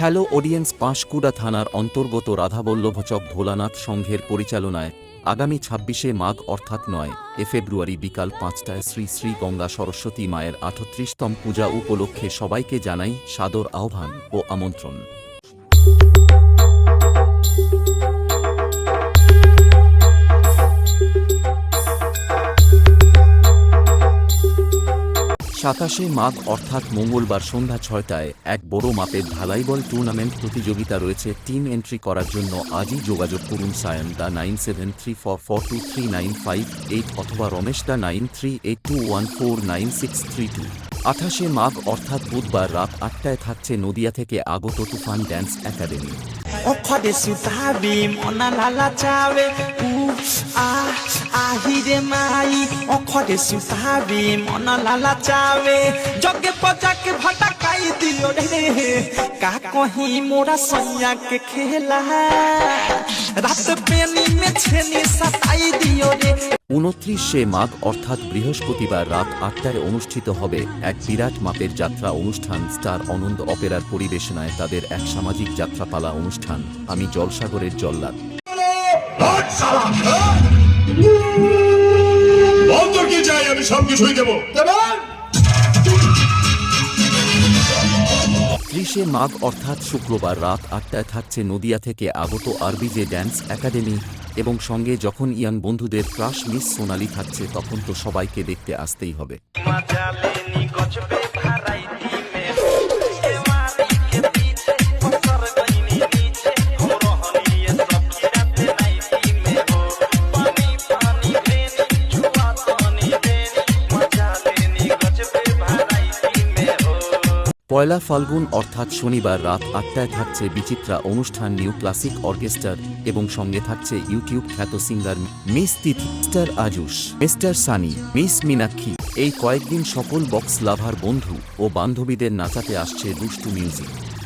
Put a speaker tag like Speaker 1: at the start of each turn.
Speaker 1: Hello audience Panskura থানার অন্তর্গত রাধাবল্লভচক ভোলানাথ সংঘের পরিচালনায় আগামী ছাব্বিশে মাঘ অর্থাৎ নয় এ ফেব্রুয়ারি বিকাল পাঁচটায় শ্রী শ্রী গঙ্গা সরস্বতী মায়ের আঠত্রিশতম পূজা উপলক্ষে সবাইকে জানাই সাদর আহ্বান ও আমন্ত্রণ। সাতাশে মাঘ অর্থাৎ মঙ্গলবার সন্ধ্যা ছয়টায় এক বড় মাপের ঢালাইবল টুর্নামেন্ট প্রতিযোগিতা রয়েছে। টিম এন্ট্রি করার জন্য আজই যোগাযোগ করুন সায়ন দা nine seven three four four two three nine five eight অথবা রমেশ দা nine three eight two one four nine six three two. আঠাশে মাঘ অর্থাৎ বুধবার রাত আটটায় থাকছে নদিয়া থেকে আগত তুফান ড্যান্স একাডেমি।
Speaker 2: ঘরে সুতাবে মন লালা চাবে। যজ্ঞে পজাকে ভটকাই দিও রে। কা কহি মোরা সৈয়া কে খেলা। রাত পেনি মে ছেনি সাতাই দিও রে।
Speaker 1: উনত্রিশে মাঘ অর্থাৎ বৃহস্পতিবার রাত আটটায় অনুষ্ঠিত হবে এক বিরাট মাপের যাত্রা অনুষ্ঠান স্টার অনন্দ অপেরার পরিবেশনায় তাদের এক সামাজিক যাত্রাপালা অনুষ্ঠান। আমি জলসাগরের জল্লাদ।
Speaker 3: কি চাই আমি সব কিছুই দেবো
Speaker 1: ত্রিশে মাঘ অর্থাৎ শুক্রবার রাত আটটায় থাকছে নদিয়া থেকে আগত আরবিজে ড্যান্স একাডেমি এবং সঙ্গে যখন ইয়ান বন্ধুদের ক্রাশ মিস সোনালি থাকছে তখন তো সবাইকে দেখতে আসতেই হবে। পয়লা ফাল্গুন অর্থাৎ শনিবার রাত আটটায় থাকছে বিচিত্রা অনুষ্ঠান নিউ ক্লাসিক অর্কেস্টার এবং সঙ্গে থাকছে ইউটিউব খ্যাত singer miss Tithi, mister Ajus, mister Sunny, miss Meenakshi. এই কয়েকদিন সকল বক্স লাভার বন্ধু ও বান্ধবীদের নাচাতে আসছে দুষ্টু মিউজিক।